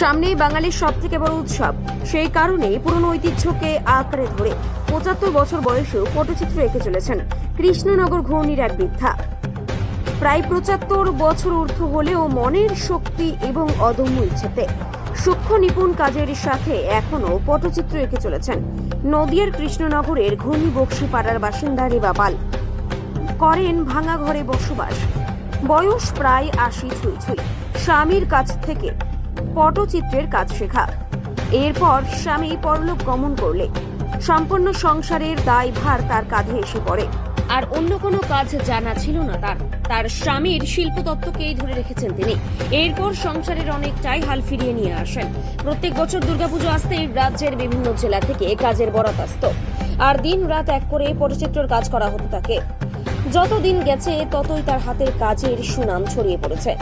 সামনেই বাঙালির সব থেকে বড় উৎসব। সেই কারণে পুরনো ঐতিহ্যকে আঁকড়ে ধরে পঁচাত্তর বছর বয়সেও পটচিত্র এঁকে চলেছেন কৃষ্ণনগর ঘূর্ণির এক বৃদ্ধা। প্রায় পঁচাত্তর বছর ঊর্ধ্ব হলেও মনের শক্তি এবং অদম্য ইচ্ছেতে সূক্ষ্ম নিপুণ কাজের সাথে এখনও পটচিত্র এঁকে চলেছেন। নদিয়ার কৃষ্ণনগরের ঘূর্ণি বক্সি পাড়ার বাসিন্দা রেবা পাল। করেন ভাঙা ঘরে বসবাস। বয়স প্রায় আশি ছুঁই ছুঁই। স্বামীর কাছ থেকে পটচিত্রের কাজ শেখা। এরপর স্বামী পরলোক গমন করলে। সম্পূর্ণ সংসারের দায়ভার তার কাঁধে এসে পড়ে। আর অন্য কোনো কাজ জানা ছিল না তার। তার স্বামীর শিল্পতত্ত্বকেই ধরে রেখেছেন তিনি। এরপর সংসারের অনেকটাই হাল ফিরিয়ে নিয়ে আসেন। প্রত্যেক বছর দুর্গাপুজো আসতেই রাজ্যের বিভিন্ন জেলা থেকে কাজের বরাত আসত। আর দিন রাত এক করে পটচিত্রের কাজ করা হতো তাকে। যত দিন গেছে ততই তার হাতের কাজের সুনাম ছড়িয়ে পড়েছে।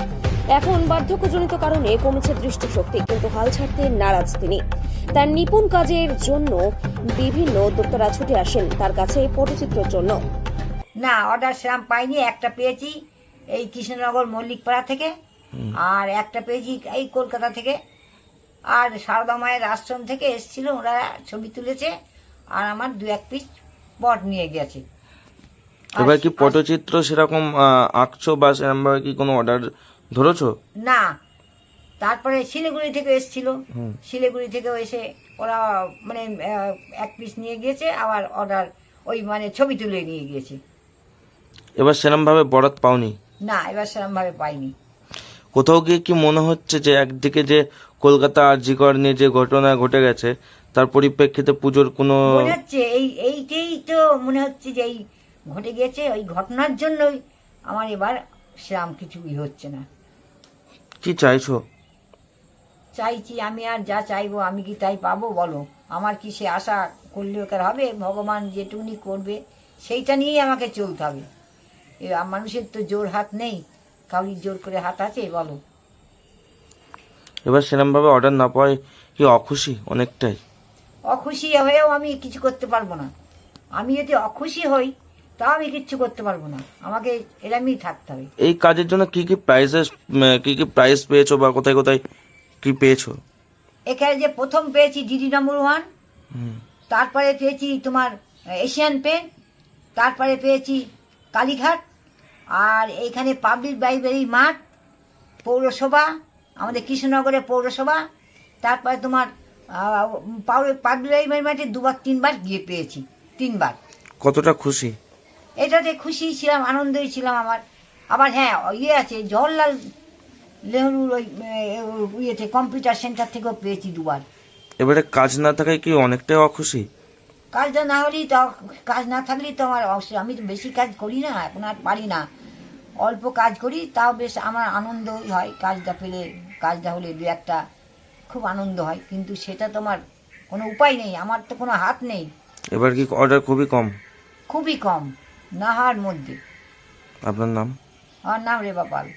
এখন বার্ধক্যজনিত কারণে কমেছে দৃষ্টিশক্তি কিন্তু হাল ছাড়তে নারাজ তিনি। তার নিপুণ কাজের জন্য বিভিন্ন উদ্যোক্তারা ছুটে আসেন তার কাছে পটচিত্রের জন্য। না অর্ডার সেরাম পাইনি একটা পেয়েছি এই কৃষ্ণনগর মল্লিকপাড়া থেকে আর একটা পেয়েছি এই কলকাতা থেকে। আর সারদা মায়ের আশ্রম থেকে এসেছিল ওরা ছবি তুলেছে আর আমার দু এক পিস পট নিয়ে গেছে। এবার কি পটচিত্র সেরকম আঁকছো বা সেরকম ভাবে কি কোনো অর্ডার ধরেছো? না। তারপরে শিলিগুড়ি থেকে এসেছিল। শিলিগুড়ি থেকেও এসে ওরা মানে এক পিস নিয়ে গিয়েছে আবার অর্ডার ওই মানে ছবি তুলে নিয়ে গিয়েছে। এবার সেরকম ভাবে বরাত পাওনি? না এবার সেরমভাবে পাইনি। কোথাও গিয়ে কি মনে হচ্ছে যে একদিকে যে কলকাতা আর আরজিকর নিয়ে যে ঘটনা ঘটে গেছে তার পরিপ্রেক্ষিতে পুজোর কোনো মনে হচ্ছে এই এইটাই তো মনে হচ্ছে যে এই ঘটে গিয়েছে ওই ঘটনার জন্যই আমার এবার সেরাম কিছুই হচ্ছে না। কি চাইছো? চাইছি আমি আর যা চাইব আমি কি তাই পাবো বলো? আমার কি সে আশা করলে ওকার হবে? ভগবান যেটুকুনি করবে সেইটা নিয়েই আমাকে চলতে হবে। এ মানুষের তো জোর হাত নেই। কাউরির জোর করে হাত আছে বলো। এবার সেরকম ভাবে অর্ডার না পাওয়ায় কি অখুশি অনেকটাই? অখুশি হয়েও আমি কিছু করতে পারব না। আমি যদি অখুশি হই তাও আমি কিচ্ছু করতে পারব না। আমাকে এরমই থাকতে হবে। এই কাজের জন্য কি কি প্রাইজেস কি কি প্রাইজ পেয়েছ বা কোথায় কোথায় কি পেয়েছ? এখানে যে প্রথম পেয়েছি ডিডি নম্বর ওয়ান তারপরে পেয়েছি তোমার এশিয়ান পেন তারপরে পেয়েছি কালীঘাট আর এইখানে পাবলিক লাইব্রেরি মাঠ পৌরসভা আমাদের কৃষ্ণনগরের পৌরসভা তারপরে তোমার পাবলিক লাইব্রেরি মাঠে দুবার তিনবার গিয়ে পেয়েছি। তিনবার। কতটা খুশি? এটাতে খুশি ছিলাম আনন্দই ছিলাম আমার। আবার হ্যাঁ ইয়ে আছে জওহরলাল নেহরুর ওই ইয়েতে কম্পিউটার সেন্টার থেকেও পেয়েছি দুবার। এবারে কাজ না থাকায় কি অনেকটাই অখুশি? কাজটা না হলেই তো কাজ না থাকলেই তো আমার অবশ্যই আমি তো বেশি কাজ করি না এখন আর পারি না। অল্প কাজ করি তাও বেশ আমার আনন্দই হয়। কাজটা পেলে কাজটা হলে দু একটা খুব আনন্দ হয় কিন্তু সেটা তো আমার কোনো উপায় নেই। আমার তো কোনো হাত নেই। এবার কি অর্ডার খুবই কম? খুবই কম। না হওয়ার মধ্যে। আপনার নাম? আমার নাম রেবা পাল।